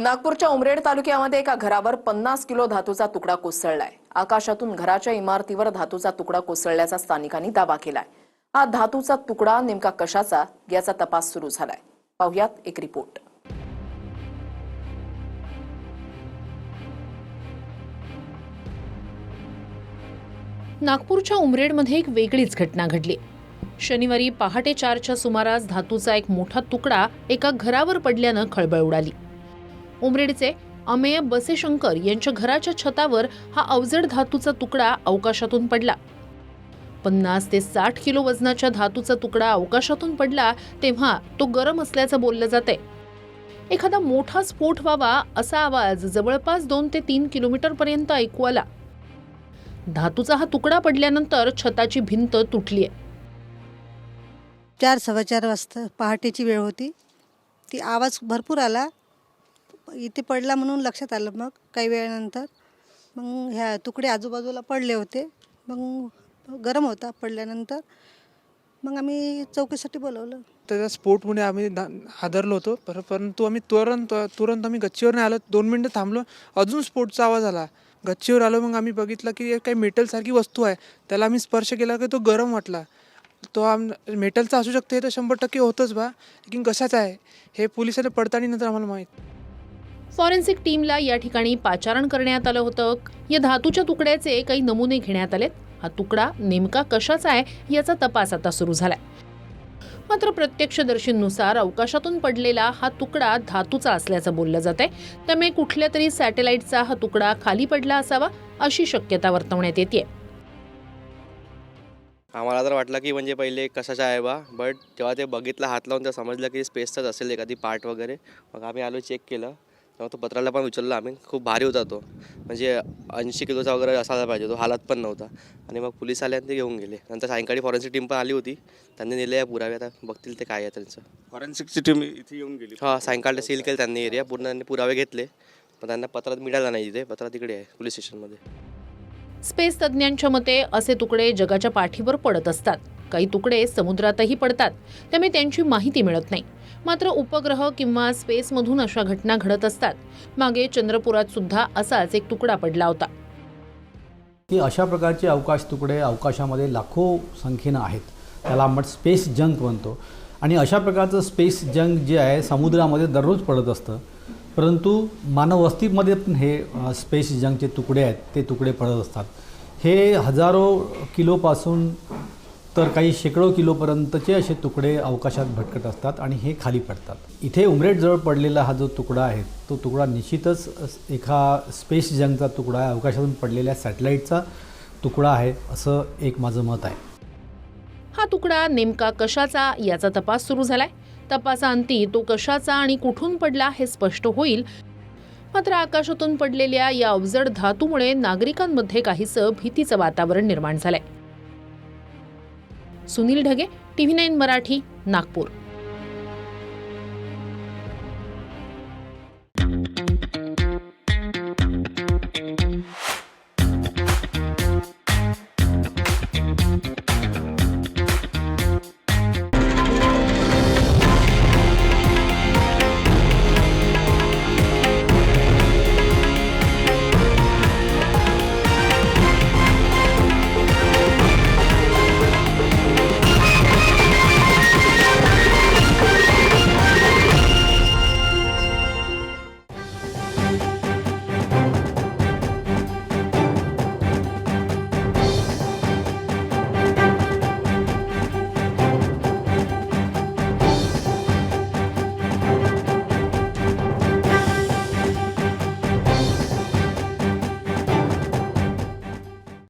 नागपूरच्या उमरेड तालुक्यामध्ये एका घरावर पन्नास किलो धातूचा तुकडा कोसळलाय. आकाशातून घराच्या इमारतीवर धातूचा तुकडा कोसळल्याचा स्थानिकांनी दावा केलाय. हा धातूचा तुकडा नेमका कशाचा याचा तपास सुरू झालाय. पाहुयात एक रिपोर्ट. नागपूरच्या उमरेडमध्ये एक वेगळीच घटना घडली. शनिवारी पहाटे चारच्या सुमारास धातूचा एक मोठा तुकडा एका घरावर पडल्यानं खळबळ उडाली. उमरेडचे अमेय बसेशंकर यांच्या घराच्या छतावर हा अवजड धातूचा तुकडा अवकाशातून पडला. पन्नास ते साठ किलो वजनाच्या धातूचा तुकडा अवकाशातून पडला तेव्हा तो गरम असल्याचं बोललं जाते एखादा मोठा स्फोट व्हावा असा आवाज जवळपास दोन ते तीन किलोमीटर पर्यंत ऐकू आला. धातूचा हा तुकडा पडल्यानंतर छताची भिंत तुटली आहे चार सव्वा चार वाजता पहाटेची वेळ होती. ती आवाज भरपूर आला. इथे पडला म्हणून लक्षात आलं मग काही वेळानंतर. मग ह्या तुकडे आजूबाजूला पडले होते. मग गरम होता पडल्यानंतर. मग आम्ही चौकीसाठी बोलवलं. त्याच्या स्पोर्टमुळे आम्ही हादरलो होतो. पर परंतु आम्ही तुरंत तुरंत आम्ही गच्चीवर नाही आलो. दोन मिनटं थांबलो. अजून स्पोर्टचा आवाज आला. गच्चीवर आलो मग आम्ही बघितलं की काही मेटलसारखी वस्तू आहे. त्याला आम्ही स्पर्श केला की तो गरम वाटला. तो आम मेटलचा असू शकते हे तर शंभर टक्के होतंच बा. लेकिन कशाचा आहे? हे पोलिसांना पडताळणी नंतर आम्हाला माहीत. फॉरेन्सिक टीमला या ठिकाणी पाचारण करण्यात आलं होतं. या धातूच्या तुकड्याचे काही नमुने घेण्यात आलेत. हा तुकडा नेमका कशाचा आहे याचा तपास आता सुरू झालाय. मात्र प्रत्यक्षदर्शींनुसार अवकाशातून पडलेला हा तुकडा धातूचा असल्याचं बोललं जात आहे त्यामुळे कुठल्या तरी सॅटेलाइटचा हा तुकडा खाली पडला असावा अशी शक्यता वर्तवण्यात येते आम्हाला तर वाटलं की म्हणजे पहिले कशाचा आहे बा बट जेव्हा ते बघितलं हात लावून तर समजलं की स्पेसचाच असेल एखादी पार्ट वगैरे. मग आम्ही आलो चेक केलं. तेव्हा तो पत्राला पण उचलला. आम्ही खूप भारी होता तो. म्हणजे ऐंशी किलोचा वगैरे असायला पाहिजे तो हालात पण नव्हता. आणि मग पोलीस आले आणि ते घेऊन गेले. नंतर सायंकाळी फॉरेन्सिक टीम पण आली होती. त्यांनी नेले या पुरावे. आता बघतील ते काय आहे त्यांचं. फॉरेन्सिकची टीम इथे येऊन गेली. हां सायंकाळला सील केलं त्यांनी एरिया पूर्ण त्यांनी पुरावे घेतले. पण त्यांना पत्रात मिळाला नाही इथे पत्र तिकडे आहे पोलीस स्टेशनमध्ये स्पेस तज्ज्ञांच्या मते असे तुकडे जगाच्या पाठीवर पडत असतात. काही तुकडे समुद्रातही पडतात. त्यामुळे त्यांची माहिती मिळत नाही. मात्र उपग्रह किंवा स्पेसमधून अशा घटना घडत असतात. मागे चंद्रपुरात सुद्धा असाच एक तुकडा पडला होता. की अशा प्रकारचे अवकाश तुकडे अवकाशामध्ये लाखो संख्येनं आहेत. त्याला आपण स्पेस जंक म्हणतो. आणि अशा प्रकारचं स्पेस जंक जे आहे समुद्रामध्ये दररोज पडत असतं. परंतु मानववस्तीमध्ये पण हे स्पेस जंकचे तुकडे आहेत ते तुकडे पडत असतात. हे हजारो किलोपासून तर काही शेकडो किलोपर्यंतचे असे तुकडे अवकाशात भटकत असतात आणि हे खाली पडतात. इथे उमरेटजवळ पडलेला हा जो तुकडा आहे तो तुकडा निश्चितच अस- एका स्पेस जंगचा तुकडा आहे. अवकाशातून पडलेल्या सॅटेलाईटचा तुकडा आहे असं एक माझं मत आहे. हा तुकडा नेमका कशाचा याचा तपास सुरू झालाय? तपासाअंती तो कशाचा आणि कुठून पडला हे स्पष्ट होईल. मात्र आकाशातून पडलेल्या या अवजड धातूमुळे नागरिकांमध्ये काहीसं भीतीचं वातावरण निर्माण झालंय. Sunil Dhage TV nine Marathi Nagpur.